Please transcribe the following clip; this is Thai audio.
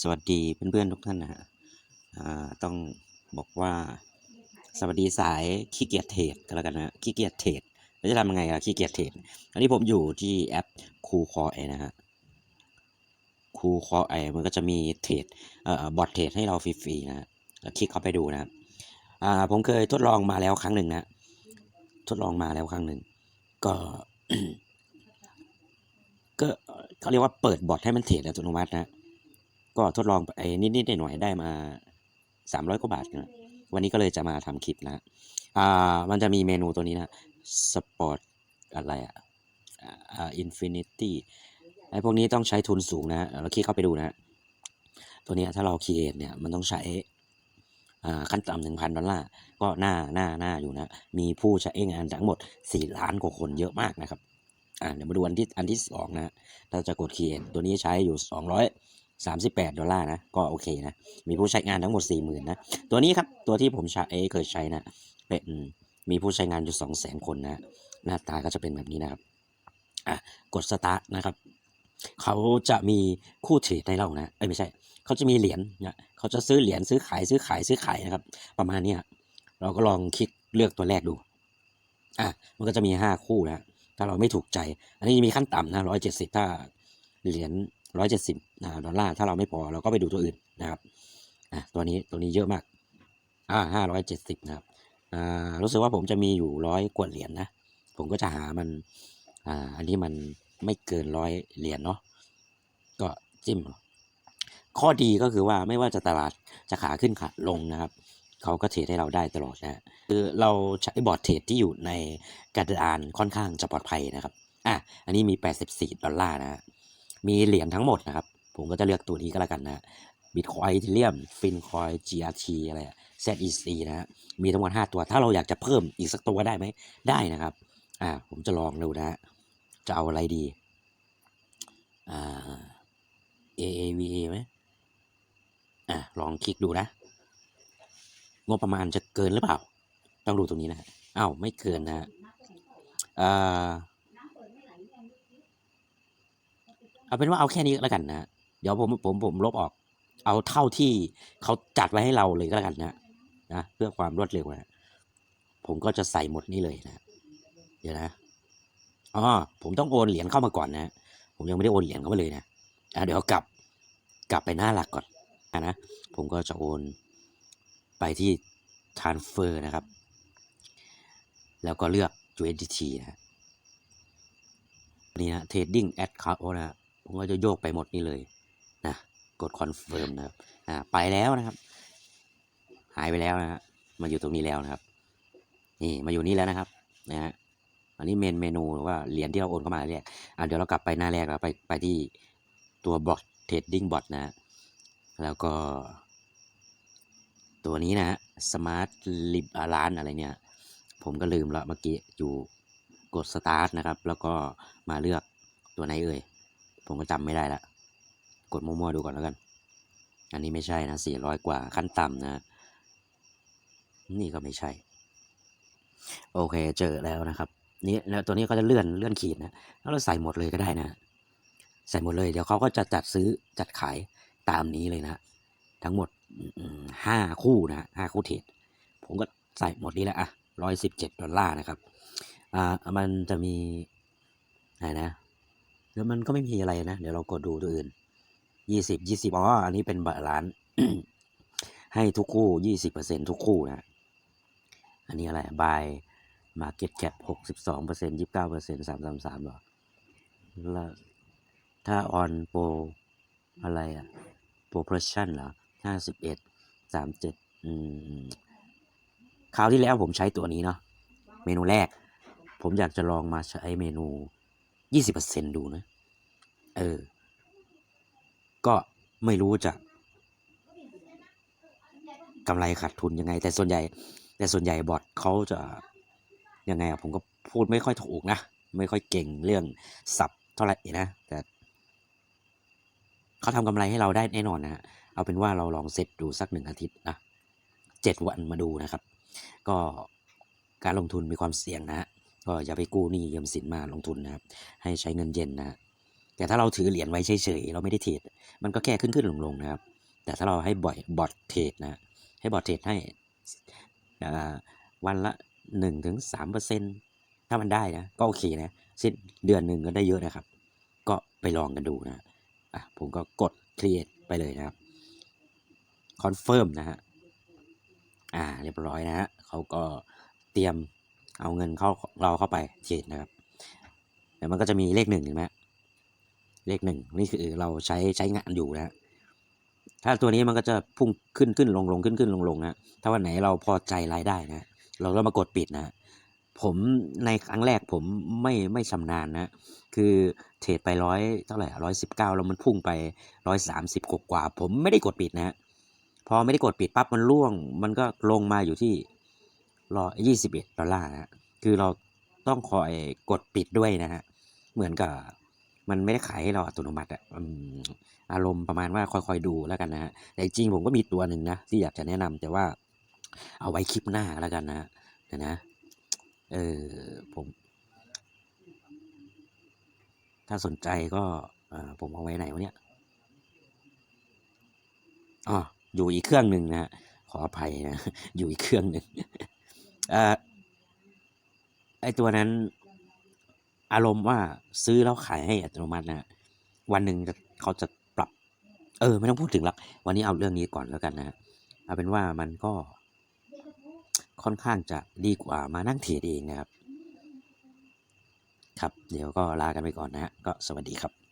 สวัสดีเพื่อนๆทุกท่านนะฮะอ่าต้องบอกว่าสวัสดีสายขี้เกียจเทรดกันแล้วกันนะขี้เกียจเทรดแล้วจะทำยังไงอะขี้เกียจเทรดอันนี้ผมอยู่ที่แอปคูคอไอนะฮะคูคอไอมันก็จะมีเทรดเอ่อบอทเทรดให้เราฟรีๆนะฮะคลิกเข้าไปดูนะครับอ่าผมเคยทดลองมาแล้วครั้งหนึ่งนะทดลองมาแล้วครั้งหนึ่งก็ก็เขาเรียกว่าเปิดบอทให้มันเทรดอัตโนมัตินะ ก็ทดลองไปนิดๆหน่อยๆได้มาสามร้อยกว่าบาทนะวันนี้ก็เลยจะมาทำคลิปนะอ่ามันจะมีเมนูตัวนี้นะสปอร์ตอะไรอะอ่าอินฟินิตี้ไอ้พวกนี้ต้องใช้ทุนสูงนะเราคลิกเข้าไปดูนะ ตัวนี้ถ้าเราคีเอทเนี่ยมันต้องใช้อ่าขั้นต่ำหนึ่งพันดอลลาร์ก็หน่าหน่าหน่าอยู่นะ มีผู้ใช้งานทั้งหมดสี่ล้านกว่าคนเยอะมากนะครับ อ่าเดี๋ยวมาดูอันที่อันที่สองนะเราจะกด create ตัวนี้ใช้อยู่ 238 ดอลลาร์นะ ก็โอเคนะ มีผู้ใช้งานทั้งหมด 40,000 นะ ตัวนี้ครับ ตัวที่ผมใช้เคยใช้นะเป็นมีผู้ใช้งานอยู่ 200,000 คนนะ หน้าตาก็จะเป็นแบบนี้นะครับ อะ กด start นะครับ เขาจะมีคู่เทรดให้เรานะ เอ้ยไม่ใช่ เขาจะมีเหรียญนะเขาจะซื้อเหรียญซื้อขายซื้อขายซื้อขายนะครับ ประมาณนี้เราก็ลองคลิกเลือกตัวแรกดู อะ มันก็จะมี 5 คู่นะถ้าเราไม่ถูกใจ อันนี้มีขั้นต่ำนะร้อยเจ็ดสิบถ้าเหรียญ ร้อยเจ็ดสิบดอลลาร์ถ้าเราไม่พอเราก็ไปดูตัวอื่นนะครับตัวนี้ตัวนี้เยอะมากอ่าห้าร้อยเจ็ดสิบนะครับอ่ารู้สึกว่าผมจะมีอยู่ร้อยกว่าเหรียญนะผมก็จะหามันอ่าอันนี้มันไม่เกินร้อยเหรียญเนาะก็จิ้ม ข้อดีก็คือว่าไม่ว่าจะตลาดจะขาขึ้นขาลงนะครับเขาก็เทรดให้เราได้ตลอดนะคือเราใช้บอร์ดเทรดที่อยู่ในกระดานค่อนข้างจะปลอดภัยนะครับอะอันนี้มี 84 ดอลลาร์นะฮะ มีเหรียญทั้งหมดนะครับ ผมก็จะเลือกตัวนี้ก็แล้วกันนะบิตคอยทีเรียมฟินคอย GRT อะไรอะ ZEC นะฮะมีทั้งหมด5ตัว ถ้าเราอยากจะเพิ่มอีกสักตัวได้ไหมได้นะครับ อ่า ผมจะลองดูนะฮะจะเอาอะไรดี อ่า AAVA ไหมอะลองคลิกดูนะ งบประมาณจะเกินหรือเปล่า ต้องดูตรงนี้นะฮะอ้าว ไม่เกินนะฮะอ่า เอาเป็นว่าเอาแค่นี้ก็แล้วกันนะเดี๋ยวผมผมผมลบออก เอาเท่าที่เขาจัดไว้ให้เราเลยก็แล้วกันนะนะเพื่อความรวดเร็วนะผมก็จะใส่หมดนี่เลยนะเดี๋ยวนะอ๋อผมต้องโอนเหรียญเข้ามาก่อนนะ ผมยังไม่ได้โอนเหรียญเข้ามาเลยนะอะเดี๋ยวกลับกลับไปหน้าหลักก่อนอะนะผมก็จะโอนไปที่ transfer นะครับ แล้วก็เลือก USDT นะนี่นะ trading account นะ ผมก็จะโยกไปหมดนี่เลยนะกด confirm นะครับอ่าไปแล้วนะครับ หายไปแล้วนะฮะมาอยู่ตรงนี้แล้วนะครับ นี่มาอยู่นี่แล้วนะครับนะฮะอันนี้เมนเมนูหรือว่าเหรียญที่เราโอนเข้ามาแรกอ่าเดี๋ยวเรากลับไปหน้าแรกแล้วไปไปที่ตัวบอท trading bot นะฮะแล้วก็ ตัวนี้นะฮะ smart lib ร้านอะไรเนี่ย ผมก็ลืมละเมื่อกี้อยู่กด start นะครับ แล้วก็มาเลือกตัวไหนเอ่ย ผมก็จำไม่ได้ละกดมั่วๆดูก่อนแล้วกัน อันนี้ไม่ใช่นะ 400 กว่าขั้นต่ำนะ นี่ก็ไม่ใช่ โอเคเจอแล้วนะครับนี่แล้วตัวนี้ก็จะเลื่อนเลื่อนขีดนะแล้วเราใส่หมดเลยก็ได้นะ ใส่หมดเลย เดี๋ยวเขาก็จะจัดซื้อจัดขายตามนี้เลยนะ ทั้งหมดห้าคู่นะห้าคู่เทรดผมก็ใส่หมดนี้แล้วอะร้อยสิบเจ็ดดอลลาร์นะครับ อ่า มันจะมีอะไหนนะ แล้วมันก็ไม่มีอะไรนะ เดี๋ยวเรากดดูตัวอื่นยี่สิบยี่สิบอ๋ออันนี้เป็นบาล้านให้ทุกคู่ยี่สิบเปอร์เซ็นทุกคู่นะ อันนี้อะไร buy market cap หกสิบสองเปอร์เซ็นยี่สิบเก้าเปอร์เซ็นสามสามสามหรอแล้วถ้า on pro อะไรอะ proportion เหรอห้าสิบเอ็ดสามเจ็ดอืมคราวที่แล้วผมใช้ตัวนี้เนาะเมนูแรก ผมอยากจะลองมาใช้เมนู ยี่สิบเปอร์เซ็นดูนะ เออ ก็ไม่รู้จะกำไรขาดทุนยังไง แต่ส่วนใหญ่ แต่ส่วนใหญ่บอทเขาจะยังไงอะผมก็พูดไม่ค่อยถูกนะ ไม่ค่อยเก่งเรื่องสับเท่าไหร่นะ แต่เขาทำกำไรให้เราได้แน่นอนนะฮะ เอาเป็นว่าเราลองเซตดูสักหนึ่งอาทิตย์นะเจ็ดวันมาดูนะครับ ก็การลงทุนมีความเสี่ยงนะฮะ ก็อย่าไปกู้หนี้ยืมสินมาลงทุนนะครับ ให้ใช้เงินเย็นนะฮะแต่ถ้าเราถือเหรียญไว้เฉยๆเราไม่ได้เทรดมันก็แค่ขึ้นขึ้นลงลงนะครับ แต่ถ้าเราให้บ่อยบอทเทรดนะให้บอทเทรดให้วันละหนึ่งถึงสามเปอร์เซ็นถ้ามันได้นะก็โอเคนะสิ้นเดือนหนึ่งก็ได้เยอะนะครับ ก็ไปลองกันดูนะอะผมก็กด create ไปเลยนะครับ confirm นะฮะอ่าเรียบร้อยนะฮะเขาก็เตรียม เอาเงินเข้าเราเข้าไปเทรดนะครับแต่มันก็จะมีเลขหนึ่งเห็นไหมเลขหนึ่งนี่คือเราใช้ใช้งานอยู่นะฮะถ้าตัวนี้มันก็จะพุ่งขึ้นขึ้นลงลงขึ้นขึ้นลงลงนะถ้าวันไหนเราพอใจรายได้นะ เราก็มากดปิดนะ ผมในครั้งแรกผมไม่ไม่ชำนาญนะ คือเทรดไปร้อยเท่าไหร่ร้อยสิบเก้าแล้วมันพุ่งไปร้อยสามสิบกว่า ผมไม่ได้กดปิดนะฮะพอไม่ได้กดปิดปั๊บมันร่วง มันก็ลงมาอยู่ที่ รอยี่สิบเอ็ดดอลลาร์นะฮะคือเราต้องคอยกดปิดด้วยนะฮะ เหมือนกับมันไม่ได้ขายให้เราอัตโนมัติอะอารมณ์ประมาณว่าคอยๆดูแล้วกันนะฮะ แต่จริงผมก็มีตัวหนึ่งนะ ที่อยากจะแนะนำแต่ว่าเอาไว้คลิปหน้าแล้วกันนะฮะเดี๋ยวนะ เออผม ถ้าสนใจก็ผมเอาไว้ไหนวะเนี่ยอ๋ออยู่อีกเครื่องหนึ่งนะฮะขออภัยนะ อยู่อีกเครื่องหนึ่ง ไอตัวนั้น อารมณ์ว่าซื้อแล้วขายให้อัตโนมัตินะฮะวันหนึ่งจะเขาจะปรับ เออ ไม่ต้องพูดถึงหรอกวันนี้เอาเรื่องนี้ก่อนแล้วกันนะฮะเอาเป็นว่ามันก็ค่อนข้างจะดีกว่ามานั่งเทรดเองนะครับ ครับ เดี๋ยวก็ลากันไปก่อนนะฮะก็สวัสดีครับ